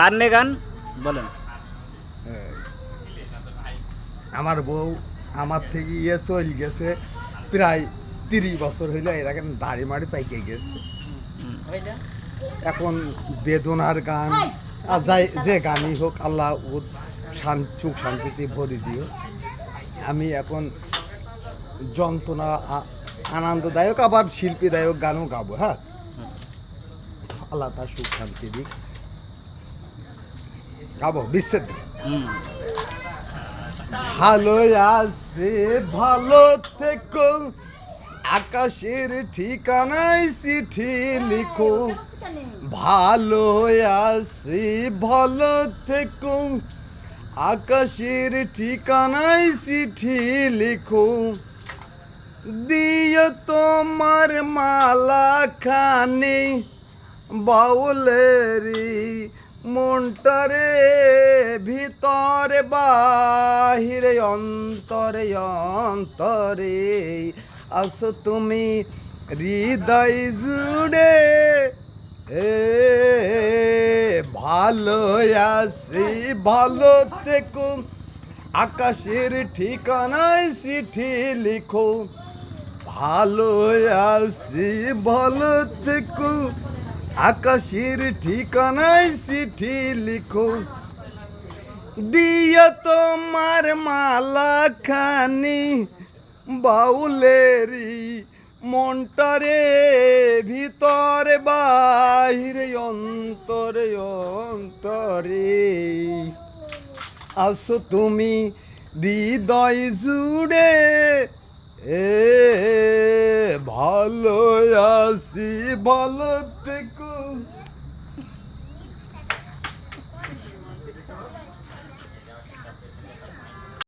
কার নে গান বলেন। আমার বউ আমার থেকে ইয়ে চল গেছে প্রায় তিরিশ বছর হইলে এরকম দাড়ি মাড়ি পাইকে গেছে। এখন বেদনার গান আর যাই যে গানই হোক আল্লাহ ওর শান সুখ শান্তিতে ভরে দিও। আমি এখন যন্ত্রণা আনন্দদায়ক আবার শিল্পীদায়ক গানও গাবো হ্যাঁ? আল্লাহ তার সুখ শান্তি দিক। গাবো হুম। ভালো আছে ভালো থেকো। আকাশের ঠিকানায় চিঠি লিখো। ভালো আছি ভালো থেকো। আকাশের ঠিকানায় চিঠি লিখো। দিও তোমার মালা খানি বাউলেরি মনটারে ভিতরে, বাহিরে, অন্তরে অন্তরে। আসো তুমি হৃদয় জুড়ে। এ, ভালো আছি, ভালো থেকো। আকাশের ঠিকানায় চিঠি লিখো। ভালো আছি, ভালো থেকো। আকাশের ঠিকানায় চিঠি লিখো। দিয়া তোমার মালা খানি বাউলেরি মনটারে ভিতরে, বাহিরে, অন্তরে অন্তরে। আসো তুমি হৃদয় জুড়ে, এ ভালো বলতে কো